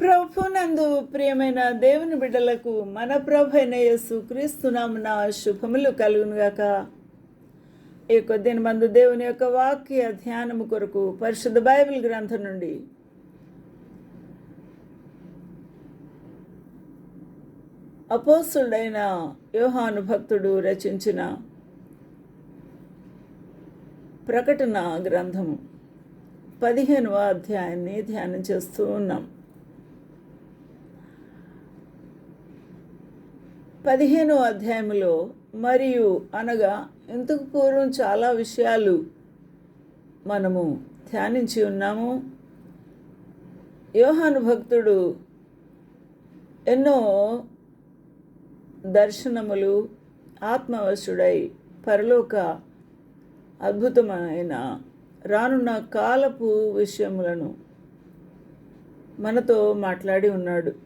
ప్రభునందు ప్రియమైన దేవుని బిడ్డలకు మన ప్రభు అయిన యేసు క్రీస్తునామున శుభములు కలుగునుగాక. ఈ కొద్దిన మందు దేవుని యొక్క వాక్య ధ్యానము కొరకు పరిశుద్ధ బైబిల్ గ్రంథం నుండి అపోసుడైన యోహాను భక్తుడు రచించిన ప్రకటన గ్రంథము పదిహేనవ అధ్యాయాన్ని ధ్యానం చేస్తూ ఉన్నాం. పదిహేనో అధ్యాయంలో మరియు అనగా ఇంతకు పూర్వం చాలా విషయాలు మనము ధ్యానించి ఉన్నాము. యోహాను భక్తుడు ఎన్నో దర్శనములు ఆత్మవశుడై పరలోక అద్భుతమైన రానున్న కాలపు విషయములను మనతో మాట్లాడి ఉన్నాడు.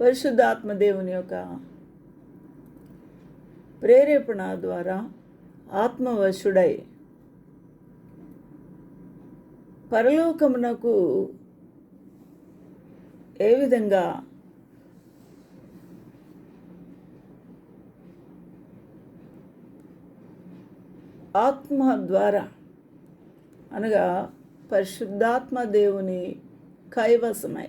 పరిశుద్ధాత్మ దేవుని యొక్క ప్రేరేపణ ద్వారా ఆత్మవశుడై పరలోకమునకు ఏ విధంగా ఆత్మ ద్వారా అనగా పరిశుద్ధాత్మ దేవుని కైవసమై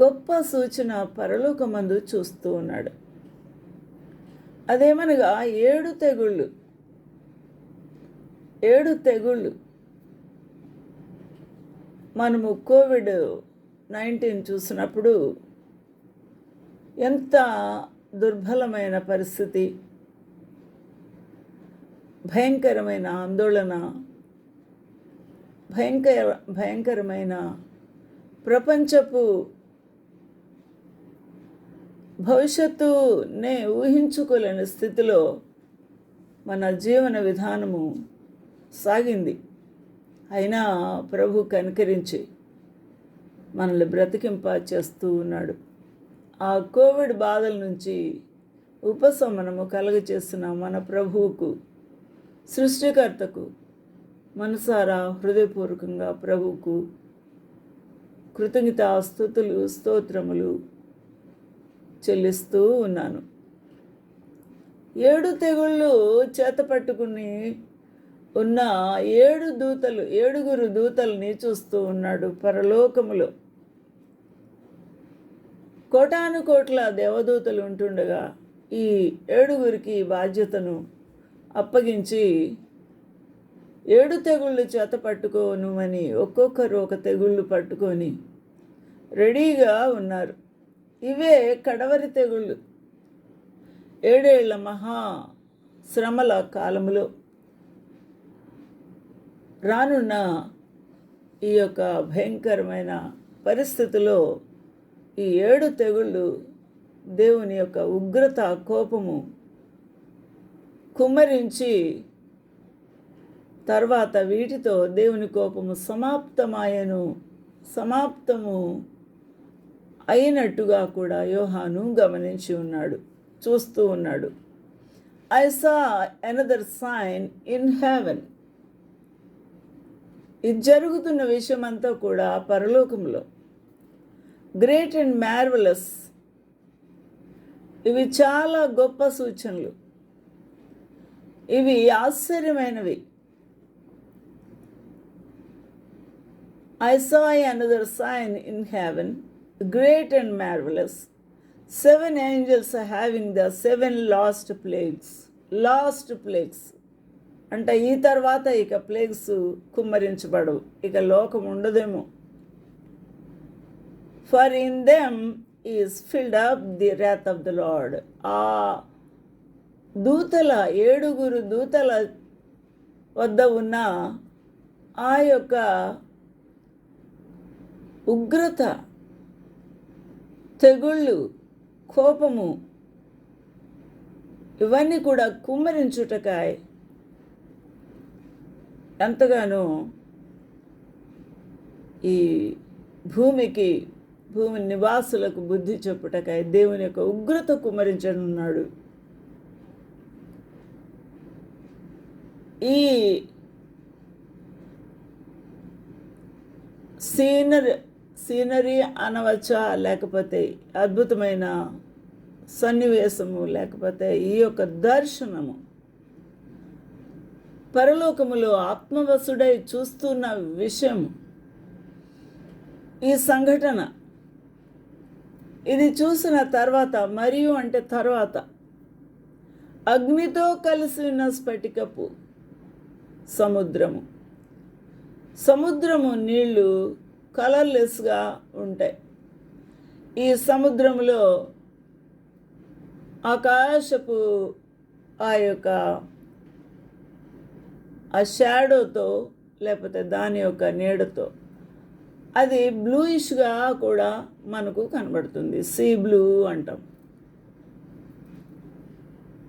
గొప్ప సూచన పరలోకమందు చూస్తూ ఉన్నాడు. అదేమనగా ఏడు తెగుళ్ళు ఏడు తెగుళ్ళు. మనము కోవిడ్ నైన్టీన్ చూసినప్పుడు ఎంత దుర్బలమైన పరిస్థితి భయంకరమైన ఆందోళన భయంకర భయంకరమైన ప్రపంచపు భవిష్యత్తునే ఊహించుకోలేని స్థితిలో మన జీవన విధానము సాగింది. అయినా ప్రభు కనికరించి మనల్ని బ్రతికింప చేస్తూ ఉన్నాడు. ఆ కోవిడ్ బాధల నుంచి ఉపశమనము కలగచేసిన మన ప్రభువుకు సృష్టికర్తకు మనసారా హృదయపూర్వకంగా ప్రభువుకు కృతజ్ఞత స్థుతులు స్తోత్రములు చెల్లిస్తూ ఉన్నాను. ఏడు తెగుళ్ళు చేత పట్టుకుని ఉన్న ఏడు దూతలు ఏడుగురు దూతల్ని చూస్తూ ఉన్నాడు పరలోకములో. కోటాను కోట్ల దేవదూతలు ఉంటుండగా ఈ ఏడుగురికి బాధ్యతను అప్పగించి ఏడు తెగుళ్ళు చేత పట్టుకోను అని ఒక్కొక్కరు ఒక తెగుళ్ళు పట్టుకొని రెడీగా ఉన్నారు. ఇవే కడవరి తెగుళ్ళు. ఏడేళ్ళ మహా శ్రమల కాలములో రానున్న ఈ యొక్క భయంకరమైన పరిస్థితిలో ఈ ఏడు తెగుళ్ళు దేవుని యొక్క ఉగ్రత కోపము కుమ్మరించి తర్వాత వీటితో దేవుని కోపము సమాప్తమాయను సమాప్తము అయినట్టుగా కూడా యోహాను గమనించి ఉన్నాడు చూస్తూ ఉన్నాడు. I saw another sign in heaven ఇది జరుగుతున్న విషయం అంతా కూడా పరలోకంలో. గ్రేట్ అండ్ మ్యార్వలస్ ఇవి చాలా గొప్ప సూచనలు. ఇవి ఆశ్చర్యమైనవి. I saw another sign in heaven great and Seven angels are having the seven last plagues last plagues అంటే ఈ తర్వాత ఇక ప్లేగ్స్ కుమ్మరించబడవు. ఇక లోకం ఉండదేమో. For in them is filled up the wrath of the lord ఆ దూతల ఏడుగురు దూతల వద్ద ఉన్న ఆ యొక్క ఉగ్రత తెగుళ్ళు కోపము ఇవన్నీ కూడా కుమ్మరించుటకాయ్ ఎంతగానో ఈ భూమికి భూమి నివాసులకు బుద్ధి చెప్పుటకాయ దేవుని యొక్క ఉగ్రత కుమ్మరించనున్నాడు. ఈ సీనర్ సీనరీ అనవచ్చా? లేకపోతే అద్భుతమైన సన్నివేశము? లేకపోతే ఈ యొక్క దర్శనము? పరలోకములో ఆత్మవసుడై చూస్తున్న విషయం ఈ సంఘటన. ఇది చూసిన తర్వాత మరియు అంటే తర్వాత అగ్నితో కలిసి ఉన్న స్ఫటికపు సముద్రము. సముద్రము నీళ్ళు కలర్లెస్గా ఉంటాయి. ఈ సముద్రంలో ఆకాశపు ఆ యొక్క ఆ షాడోతో లేకపోతే దాని యొక్క నీడతో అది బ్లూయిష్గా కూడా మనకు కనబడుతుంది. సీ బ్లూ అంటాం.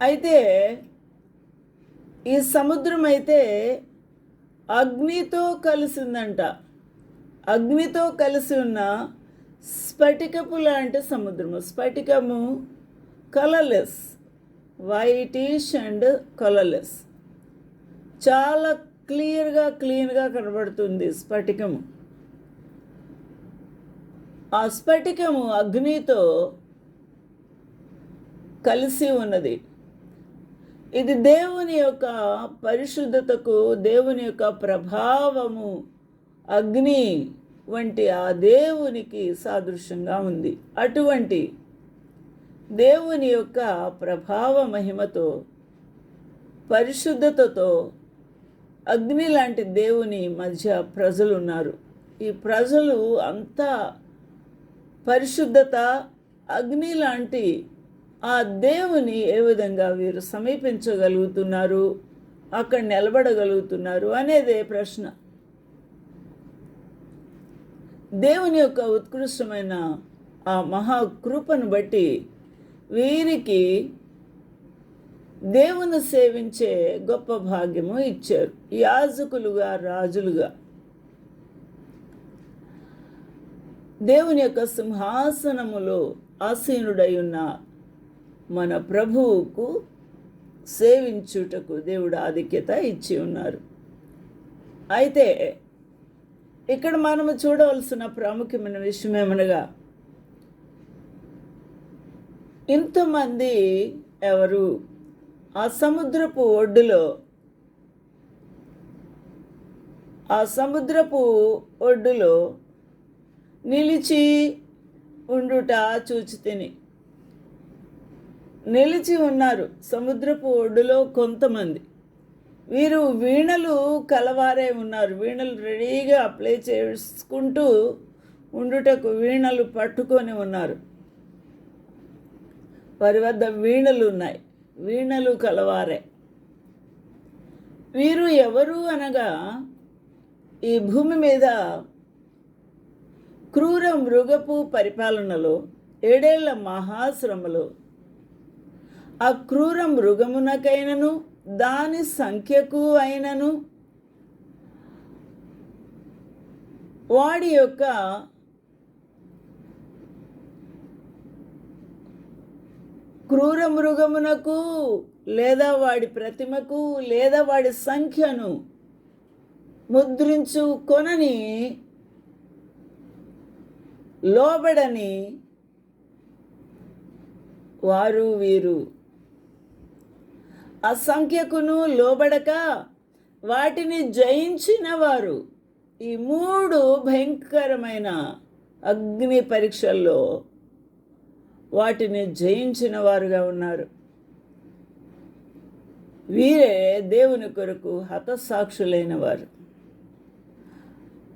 అయితే ఈ సముద్రం అయితే అగ్నితో కలిసిందంట. అగ్నితో కలిసి ఉన్న స్ఫటికపు లాంటి సముద్రము. స్ఫటికము కలర్లెస్ వైటిష్ అండ్ కలర్లెస్ చాలా క్లియర్గా క్లీన్గా కనబడుతుంది స్ఫటికము. ఆ స్ఫటికము అగ్నితో కలిసి ఉన్నది. ఇది దేవుని యొక్క పరిశుద్ధతకు దేవుని యొక్క ప్రభావము అగ్ని వంటి ఆ దేవునికి సాదృశ్యంగా ఉంది. అటువంటి దేవుని యొక్క ప్రభావ మహిమతో పరిశుద్ధతతో అగ్ని లాంటి దేవుని మధ్య ప్రజలు ఉన్నారు ఈ ప్రజలు అంతా పరిశుద్ధత అగ్ని లాంటి ఆ దేవుని ఏ విధంగా వీరు సమీపించగలుగుతున్నారు అక్కడ నిలబడగలుగుతున్నారు అనేదే ప్రశ్న. దేవుని యొక్క ఉత్కృష్టమైన ఆ మహాకృపను బట్టి వీరికి దేవుని సేవించే గొప్ప భాగ్యము ఇచ్చారు. యాజకులుగా రాజులుగా. దేవుని యొక్క సింహాసనములో ఆసీనుడై ఉన్న మన ప్రభువుకు సేవించుటకు దేవుడు ఆధిక్యత ఇచ్చి ఉన్నారు. అయితే ఇక్కడ మనము చూడవలసిన ప్రాముఖ్యమైన విషయం ఏమనగా ఇంతమంది ఎవరు? ఆ సముద్రపు ఒడ్డులో ఆ సముద్రపు ఒడ్డులో నిలిచి ఉండుట చూచి తిని నిలిచి ఉన్నారు సముద్రపు ఒడ్డులో కొంతమంది. వీరు వీణలు కలవారే ఉన్నారు. వీణలు రెడీగా అప్లై చేసుకుంటూ ఉండుటకు వీణలు పట్టుకొని ఉన్నారు. వారి వద్ద వీణలు ఉన్నాయి. వీణలు కలవారే. వీరు ఎవరు అనగా ఈ భూమి మీద క్రూర మృగపు పరిపాలనలో ఏడేళ్ళ మహాశ్రమలో ఆ క్రూర మృగమునకైనను దాని సంఖ్యకు అయినను వాడి యొక్క క్రూర మృగమునకు లేదా వాడి ప్రతిమకు లేదా వాడి సంఖ్యను ముద్రించు కొనని లోబడని వారు వీరు. అసంఖ్యకును లోబడక వాటిని జయించిన వారు ఈ మూడు భయంకరమైన అగ్ని పరీక్షల్లో వాటిని జయించిన వారుగా ఉన్నారు. వీరే దేవుని కొరకు హతసాక్షులైన వారు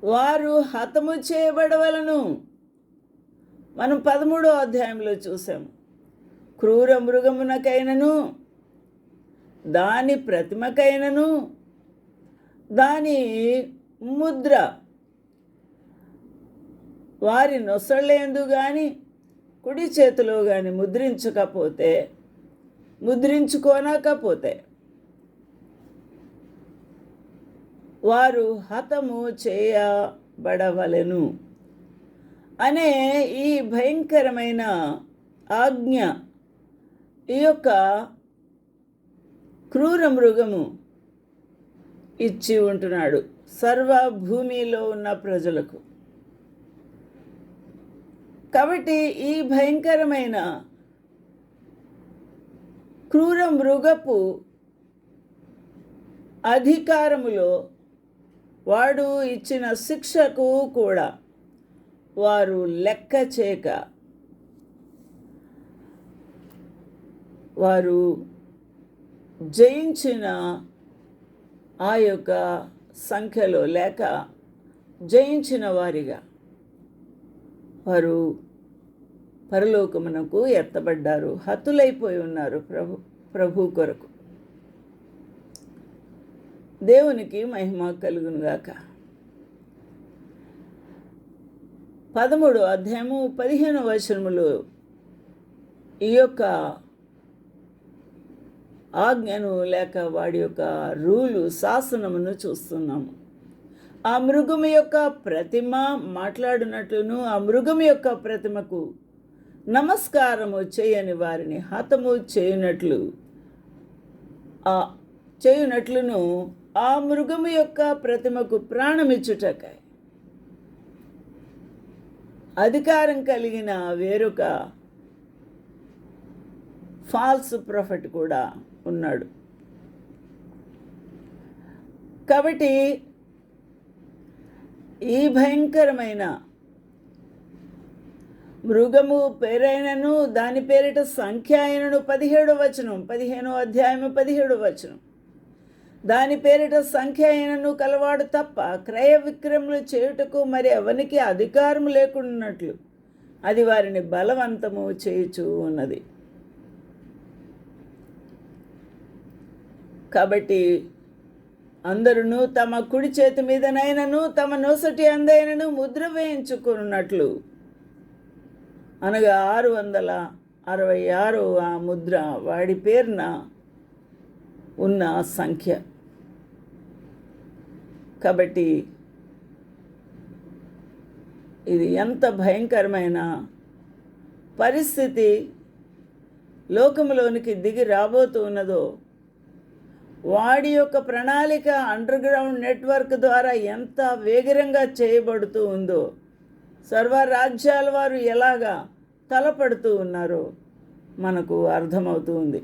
వారు హతము చేయబడవలను. మనం పదమూడో అధ్యాయంలో చూసాము క్రూర మృగమునకైనను దాని ప్రతిమకైనను దాని ముద్ర వారి నొసళ్ళేందు కానీ కుడి చేతిలో కానీ ముద్రించకపోతే ముద్రించుకోనకపోతే వారు హతము చేయబడవలెను. అనే ఈ భయంకరమైన ఆజ్ఞ ఈ యొక్క క్రూర మృగము ఇచ్చి ఉంటున్నాడు సర్వ భూమిలో ఉన్న ప్రజలకు. కాబట్టి ఈ భయంకరమైన క్రూర మృగపు అధికారములో వాడు ఇచ్చిన శిక్షకు కూడా వారు లెక్క చేయక వారు జయించిన ఆ యొక్క సంఖ్యలో లేక జయించిన వారిగా వారు పరలోకమునకు ఎత్తబడ్డారు. హతులైపోయి ఉన్నారు ప్రభు ప్రభు కొరకు. దేవునికి మహిమ కలుగునుగాక పదమూడు అధ్యాయము పదిహేను వచనములు ఈ యొక్క ఆజ్ఞను లేక వాడి యొక్క రూలు శాసనమును చూస్తున్నాము. ఆ మృగము యొక్క ప్రతిమ మాట్లాడినట్లును ఆ మృగము యొక్క ప్రతిమకు నమస్కారము చేయని వారిని హతము చేయనట్లు ఆ చేయునట్లును ఆ మృగము యొక్క ప్రతిమకు ప్రాణమిచ్చుటకై. అధికారం కలిగిన వేరొక ఫాల్స్ ప్రొఫెట్ కూడా ఉన్నాడు. కాబట్టి ఈ భయంకరమైన మృగము పేరైనను దాని పేరిట సంఖ్య అయినను పదిహేడు వచనం పదిహేను అధ్యాయము పదిహేడు వచనం. దాని పేరిట సంఖ్య అయినను కలవాడు తప్ప క్రయ విక్రములు చేయుటకు మరి ఎవరికి అధికారం లేకున్నట్లు అది వారిని బలవంతము చేయుచు ఉన్నది. కాబట్టి అందరును తమ కుడి చేతి మీదనైనను తమ నొసటి అందైనను ముద్ర వేయించుకున్నట్లు అనగా ఆరు వందల అరవై ఆరు ఆ ముద్ర వాడి పేరున ఉన్న సంఖ్య. కాబట్టి ఇది ఎంత భయంకరమైన పరిస్థితి లోకంలోనికి దిగి రాబోతూ ఉన్నదో వాడి యొక్క ప్రణాళిక అండర్గ్రౌండ్ నెట్వర్క్ ద్వారా ఎంత వేగరంగా చేయబడుతూ ఉందో సర్వ రాజ్యాల వారు ఎలాగా తలపడుతూ ఉన్నారో మనకు అర్థమవుతూ ఉంది.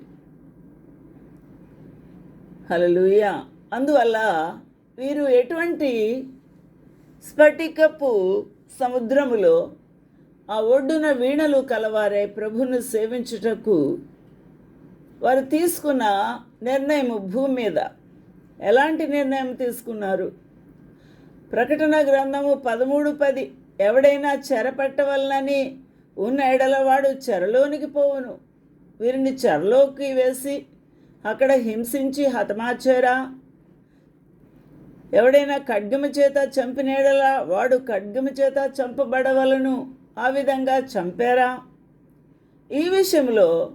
హలలుయ అందువల్ల వీరు ఎటువంటి స్ఫటికపు సముద్రములో ఆ ఒడ్డున వీణలు కలవారే ప్రభును సేవించుటకు వారు తీసుకున్న నిర్ణయం భూమి మీద. ఎలాంటి నిర్ణయం తీసుకున్నారు? ప్రకటన గ్రంథము పదమూడు పది ఎవడైనా చెరపట్టవలనని ఉన్న ఎడలవాడు చెరలోనికి పోవును. వీరిని చెరలోకి వేసి అక్కడ హింసించి హతమార్చారా? ఎవడైనా ఖడ్గము చేత చంపినేడలా వాడు ఖడ్గము చేత చంపబడవలను ఆ విధంగా చంపారా? ఈ విషయంలో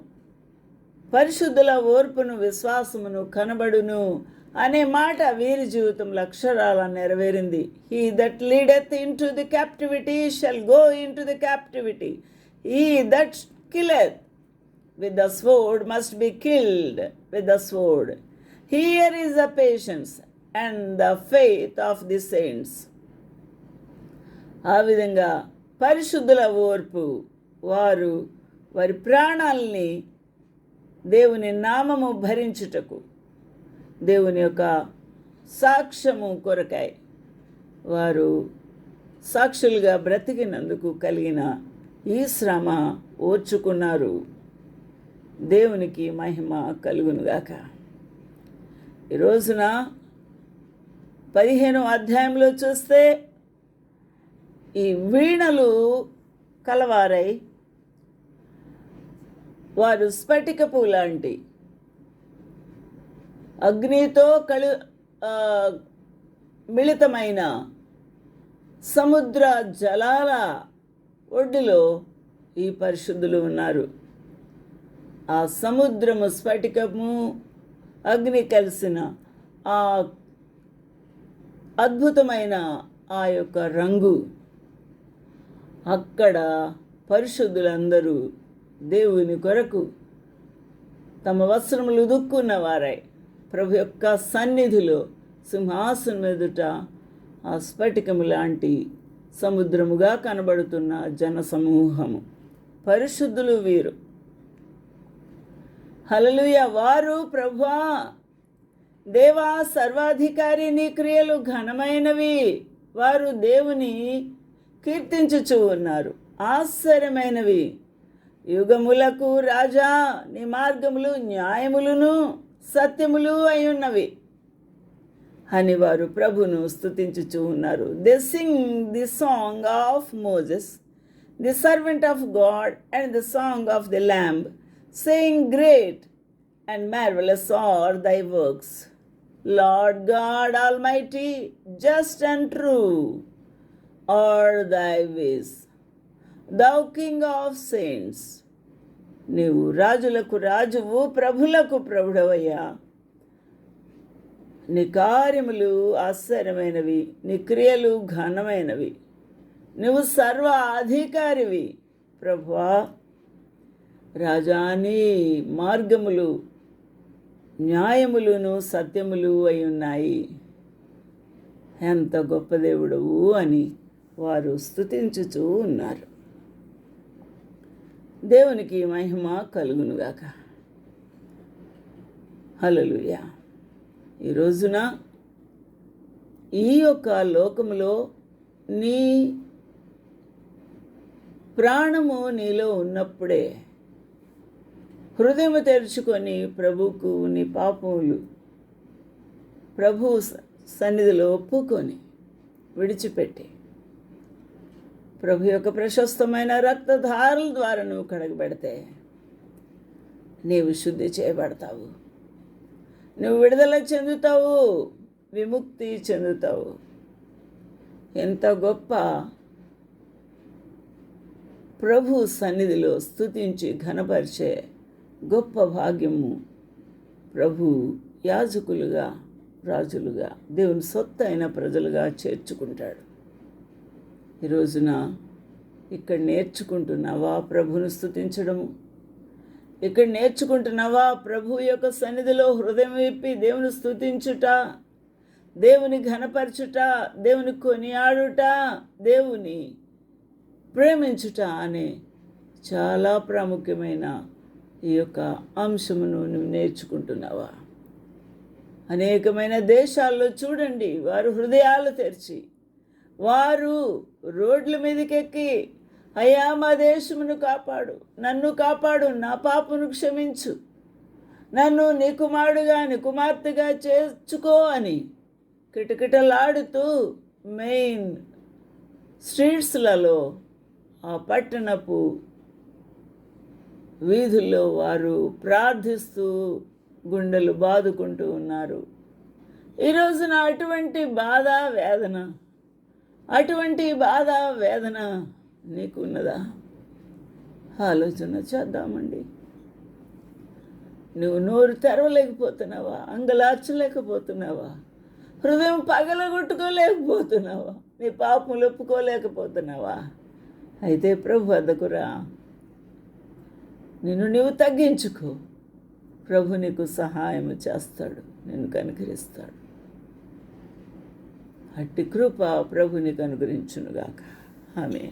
పరిశుద్ధుల ఓర్పును విశ్వాసమును కనబడును అనే మాట వీరి జీవితంలో అక్షరాల నెరవేరింది. He that leadeth into the captivity shall go into the captivity he that killeth with the sword must be killed with the sword here is the patience and the faith of the saints ఆ విధంగా పరిశుద్ధుల ఓర్పు వారు వారి ప్రాణాలని దేవుని నామము భరించుటకు దేవుని యొక్క సాక్ష్యము కొరకాయి వారు సాక్షులుగా బ్రతికినందుకు కలిగిన ఈ శ్రమ ఓర్చుకున్నారు. దేవునికి మహిమ కలుగునుగాక. ఈ రోజున పదిహేను అధ్యాయంలో చూస్తే ఈ వీణలు కలవారై వారు స్ఫటికపు లాంటి. అగ్నితో కలు మిళితమైన సముద్ర జలాల ఒడ్డులో ఈ పరిశుద్ధులు ఉన్నారు. ఆ సముద్రము స్ఫటికము అగ్ని కలిసిన ఆ అద్భుతమైన ఆ యొక్క రంగు. అక్కడ పరిశుద్ధులందరూ దేవుని కొరకు తమ వస్త్రములు దుక్కున్న వారై ప్రభు యొక్క సన్నిధిలో సింహాసనం ఎదుట ఆ స్ఫటికము లాంటి సముద్రముగా కనబడుతున్న జన సమూహము పరిశుద్ధులు వీరు. హలలుయ వారు ప్రభా! దేవా సర్వాధికారి నీ క్రియలు ఘనమైనవి. వారు దేవుని కీర్తించుచూ ఉన్నారు. ఆశ్చర్యమైనవి. యుగములకు రాజా నీ మార్గములు న్యాయములను సత్యములు అయి ఉన్నవి అని వారు ప్రభును స్తుతించుచూ ఉన్నారు. They sing the song of Moses the servant of God and the song of the lamb saying great and marvellous are thy works Lord God almighty just and true are thy ways thou king of saints నీవు రాజులకు రాజువు ప్రభులకు ప్రభుడవయ్యా. నీ కార్యములు ఆశ్చర్యమైనవి నీ క్రియలు ఘనమైనవి. నువ్వు సర్వ అధికారివి. ప్రభువా రాజాని మార్గములు న్యాయములును సత్యములు అయి ఉన్నాయి. ఎంత గొప్ప దేవుడవు అని వారు స్తుతించుచూ ఉన్నారు. దేవునికి మహిమ కలుగునుగాక. హలలుయా ఈ రోజున ఈ యొక్క లోకములో నీ ప్రాణము నీలో ఉన్నప్పుడే హృదయం తెరుచుకొని ప్రభుకు నీ పాపములు ప్రభు సన్నిధిలో ఒప్పుకొని విడిచిపెట్టి. ప్రభు యొక్క ప్రశస్తమైన రక్తధారల ద్వారా నువ్వు కడగబెడితే నీవు శుద్ధి చేయబడతావు. నువ్వు విడుదల చెందుతావు విముక్తి చెందుతావు. ఎంత గొప్ప ప్రభు సన్నిధిలో స్థుతించి ఘనపరిచే గొప్ప భాగ్యము ప్రభు యాజకులుగా రాజులుగా దేవుని సొత్తు అయిన ప్రజలుగా చేర్చుకుంటాడు. ఈ రోజున ఇక్కడ నేర్చుకుంటున్నావా ప్రభును స్థుతించడము ఇక్కడ నేర్చుకుంటున్నావా ప్రభు యొక్క సన్నిధిలో హృదయం విప్పి దేవుని స్థుతించుట దేవుని ఘనపరచుట దేవుని కొనియాడుట దేవుని ప్రేమించుట అనే చాలా ప్రాముఖ్యమైన ఈ యొక్క అంశమును నువ్వు నేర్చుకుంటున్నావా? అనేకమైన దేశాల్లో చూడండి వారు హృదయాలు తెరిచి వారు రోడ్ల మీదకెక్కి అయ్యా మా దేశమును కాపాడు నన్ను కాపాడు నా పాపను క్షమించు నన్ను నీ కుమారుడుగా నీ కుమార్తెగా చేర్చుకో అని కిటకిటలాడుతూ మెయిన్ స్ట్రీట్స్లలో ఆ పట్టణపు వీధుల్లో వారు ప్రార్థిస్తూ గుండెలు బాదుకుంటూ ఉన్నారు. ఈరోజున అటువంటి బాధ వేదన అటువంటి బాధ వేదన నీకున్నదా? ఆలోచన చేద్దామండి. నువ్వు నోరు తెరవలేకపోతున్నావా? అంగలార్చలేకపోతున్నావా? హృదయం పగలగొట్టుకోలేకపోతున్నావా? నీ పాపములు ఒప్పుకోలేకపోతున్నావా? అయితే ప్రభు వద్దకురా నిన్ను నీవు తగ్గించుకో. ప్రభు నీకు సహాయం చేస్తాడు నిన్ను కనికరిస్తాడు. అట్టి కృప ప్రభునికి అనుగ్రహించునుగాక. ఆమె